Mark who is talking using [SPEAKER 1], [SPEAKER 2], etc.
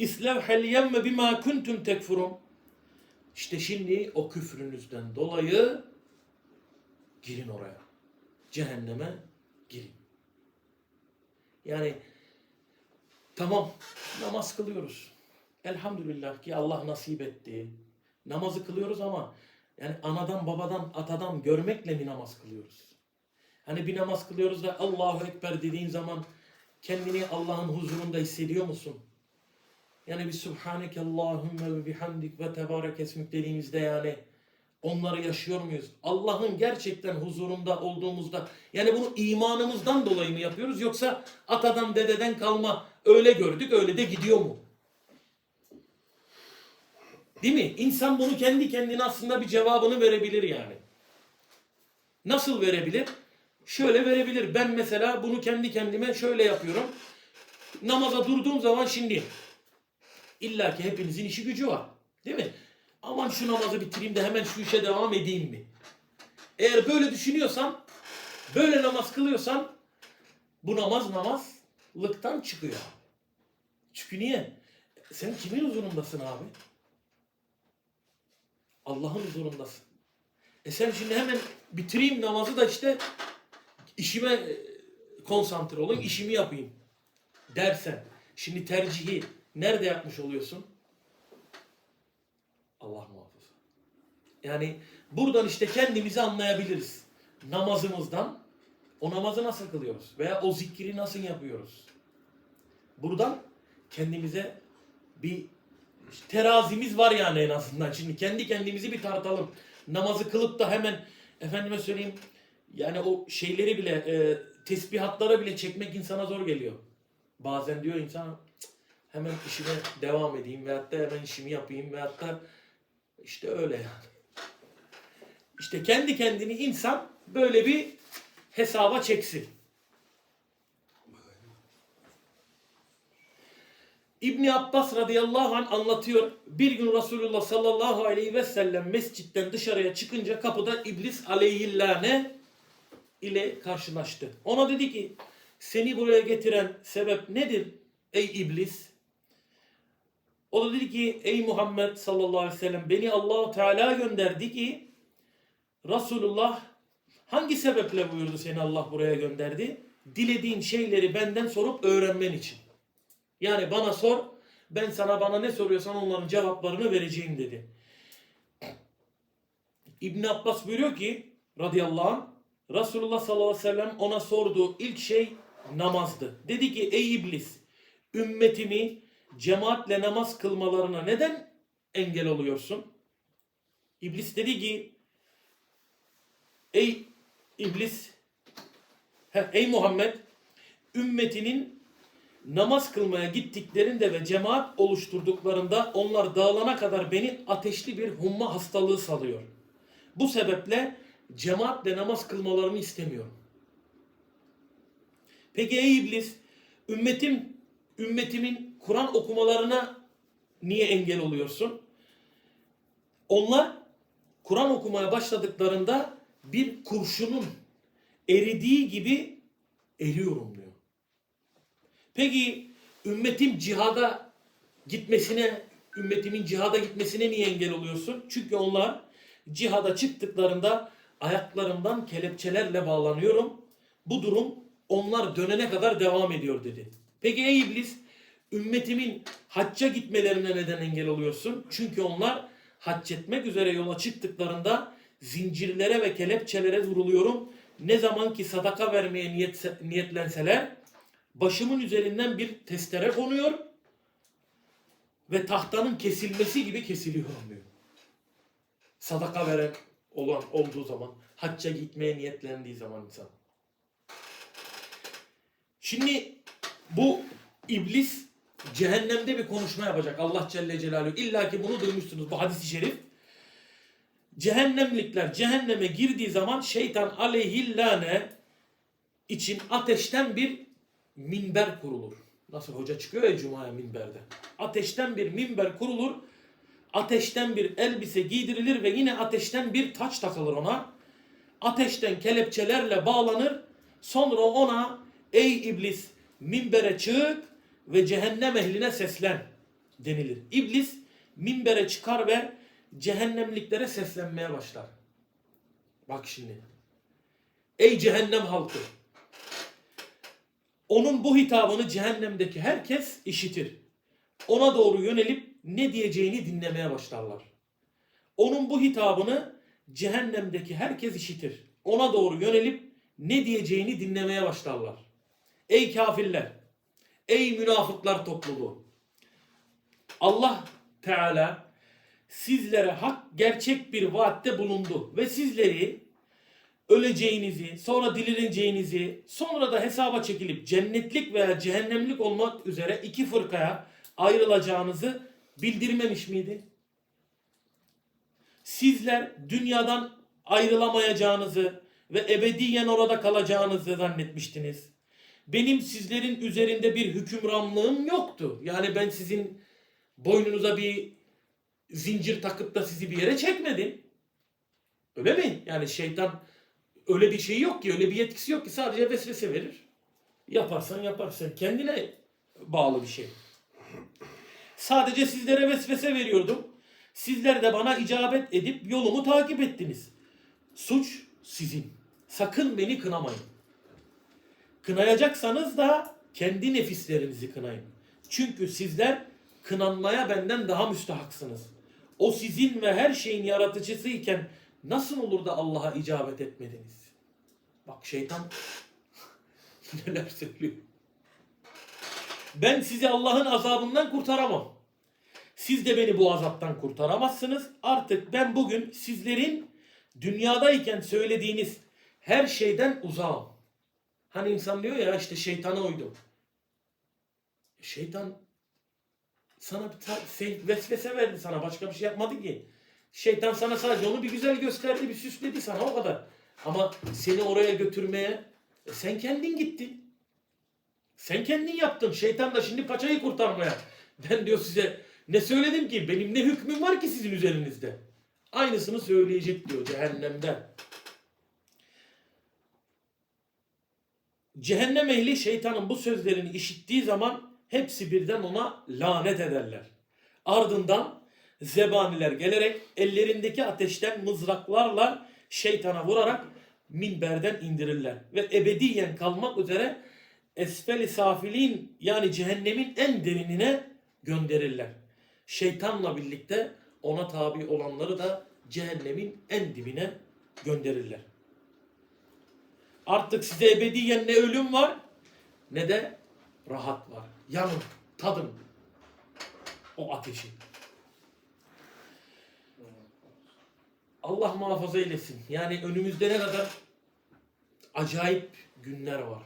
[SPEAKER 1] İslevhel yemme bima kuntum tekfurun. İşte şimdi o küfrünüzden dolayı girin oraya. Cehenneme girin. Yani tamam namaz kılıyoruz. Elhamdülillah ki Allah nasip etti. Namazı kılıyoruz ama yani anadan babadan atadan görmekle mi namaz kılıyoruz? Hani bir namaz kılıyoruz da Allahu Ekber dediğin zaman kendini Allah'ın huzurunda hissediyor musun? Yani bir Subhaneke Allahümme ve bihamdik ve tebarek esmik dediğimizde yani onları yaşıyor muyuz? Allah'ın gerçekten huzurunda olduğumuzda yani bunu imanımızdan dolayı mı yapıyoruz yoksa atadan dededen kalma öyle gördük öyle de gidiyor mu? Değil mi? İnsan bunu kendi kendine aslında bir cevabını verebilir yani. Nasıl verebilir? Şöyle verebilir. Ben mesela bunu kendi kendime şöyle yapıyorum. Namaza durduğum zaman şimdi illa ki hepinizin işi gücü var. Değil mi? Aman şu namazı bitireyim de hemen şu işe devam edeyim mi? Eğer böyle düşünüyorsan, böyle namaz kılıyorsan bu namaz namazlıktan çıkıyor. Çünkü niye? Sen kimin huzurundasın abi? Allah'ın huzurundasın. E sen şimdi hemen bitireyim namazı da işte işime e, konsantre olayım, işimi yapayım dersen. Şimdi tercihi nerede yapmış oluyorsun? Allah muhafaza. Yani buradan işte kendimizi anlayabiliriz. Namazımızdan o namazı nasıl kılıyoruz? Veya o zikri nasıl yapıyoruz? Buradan kendimize bir terazimiz var yani en azından. Şimdi kendi kendimizi bir tartalım. Namazı kılıp da hemen efendime söyleyeyim yani o şeyleri bile e, tesbihatlara bile çekmek insana zor geliyor. Bazen diyor insan "Cık, hemen işime devam edeyim veyahut da hemen işimi yapayım veyahut da işte öyle yani. İşte kendi kendini insan böyle bir hesaba çeksin. İbni Abbas radıyallahu anh anlatıyor. Bir gün Resulullah sallallahu aleyhi ve sellem mescitten dışarıya çıkınca kapıda iblis aleyhillâne ile karşılaştı. Ona dedi ki seni buraya getiren sebep nedir ey iblis? O da dedi ki ey Muhammed sallallahu aleyhi ve sellem beni Allahu Teala gönderdi ki Resulullah hangi sebeple buyurdu seni Allah buraya gönderdi? Dilediğin şeyleri benden sorup öğrenmen için. Yani bana sor, ben sana bana ne soruyorsan onların cevaplarını vereceğim dedi. İbn Abbas buyuruyor ki radıyallahu anh Resulullah sallallahu aleyhi ve sellem ona sorduğu ilk şey namazdı. Dedi ki ey iblis ümmetimi cemaatle namaz kılmalarına neden engel oluyorsun? İblis dedi ki ey iblis ey Muhammed ümmetinin namaz kılmaya gittiklerinde ve cemaat oluşturduklarında onlar dağılana kadar beni ateşli bir humma hastalığı salıyor. Bu sebeple cemaatle namaz kılmalarını istemiyorum. Peki ey iblis, ümmetim ümmetimin Kur'an okumalarına niye engel oluyorsun? Onlar Kur'an okumaya başladıklarında bir kurşunun eridiği gibi eriyorum diyor. Peki ümmetim cihada gitmesine, ümmetimin cihada gitmesine niye engel oluyorsun? Çünkü onlar cihada çıktıklarında ayaklarımdan kelepçelerle bağlanıyorum. Bu durum onlar dönene kadar devam ediyor dedi. Peki ey iblis, ümmetimin hacca gitmelerine neden engel oluyorsun? Çünkü onlar hac etmek üzere yola çıktıklarında zincirlere ve kelepçelere vuruluyorum. Ne zaman ki sadaka vermeye niyet, niyetlenseler başımın üzerinden bir testere konuyor ve tahtanın kesilmesi gibi kesiliyorum diyor. Sadaka veren olan olduğu zaman, hacca gitmeye niyetlendiği zaman insan. Şimdi bu iblis cehennemde bir konuşma yapacak Allah Celle Celaluhu. İlla ki bunu duymuşsunuz bu hadisi şerif. Cehennemlikler cehenneme girdiği zaman şeytan aleyhillâne için ateşten bir minber kurulur. Nasıl hoca çıkıyor ya cumaya minberde. Ateşten bir minber kurulur. Ateşten bir elbise giydirilir ve yine ateşten bir taç takılır ona. Ateşten kelepçelerle bağlanır. Sonra ona ey iblis minbere çık ve cehennem ehline seslen. denilir. İblis minbere çıkar ve cehennemliklere seslenmeye başlar. Bak şimdi. Ey cehennem halkı. Onun bu hitabını cehennemdeki herkes işitir. Ona doğru yönelip ne diyeceğini dinlemeye başlarlar. Onun bu hitabını cehennemdeki herkes işitir. Ona doğru yönelip ne diyeceğini dinlemeye başlarlar. Ey kafirler! Ey münafıklar topluluğu! Allah Teala sizlere hak gerçek bir vaatte bulundu ve sizleri öleceğinizi, sonra dirileceğinizi, sonra da hesaba çekilip cennetlik veya cehennemlik olmak üzere iki fırkaya ayrılacağınızı bildirmemiş miydi? Sizler dünyadan ayrılamayacağınızı ve ebediyen orada kalacağınızı zannetmiştiniz. Benim sizlerin üzerinde bir hükümranlığım yoktu. Yani ben sizin boynunuza bir zincir takıp da sizi bir yere çekmedim. Öyle mi? Yani şeytan öyle bir şey yok ki, öyle bir yetkisi yok ki sadece vesvese verir. Yaparsan yaparsın. Kendine bağlı bir şey. Sadece sizlere vesvese veriyordum. Sizler de bana icabet edip yolumu takip ettiniz. Suç sizin. Sakın beni kınamayın. Kınayacaksanız da kendi nefislerinizi kınayın. Çünkü sizler kınanmaya benden daha müstahaksınız. O sizin ve her şeyin yaratıcısı iken nasıl olur da Allah'a icabet etmediniz? Bak şeytan neler söylüyor. Ben sizi Allah'ın azabından kurtaramam. Siz de beni bu azaptan kurtaramazsınız. Artık ben bugün sizlerin dünyadayken söylediğiniz her şeyden uzağım. Hani insan diyor ya işte şeytana uydum. Şeytan sana bir vesvese verdi sana başka bir şey yapmadı ki. Şeytan sana sadece onu bir güzel gösterdi, bir süsledi sana o kadar. Ama seni oraya götürmeye e, sen kendin gittin. Sen kendin yaptın. Şeytan da şimdi paçayı kurtarmaya. Ben diyor size ne söyledim ki? Benim ne hükmüm var ki sizin üzerinizde? Aynısını söyleyecek diyor cehennemden. Cehennem ehli şeytanın bu sözlerini işittiği zaman hepsi birden ona lanet ederler. Ardından zebaniler gelerek ellerindeki ateşten mızraklarla şeytana vurarak minberden indirirler. Ve ebediyen kalmak üzere esfel-i safilin yani cehennemin en derinine gönderirler. Şeytanla birlikte ona tabi olanları da cehennemin en dibine gönderirler. Artık size ebediyen ne ölüm var ne de rahat var. Yanın, tadın o ateşi. Allah muhafaza eylesin. Yani önümüzde ne kadar acayip günler var.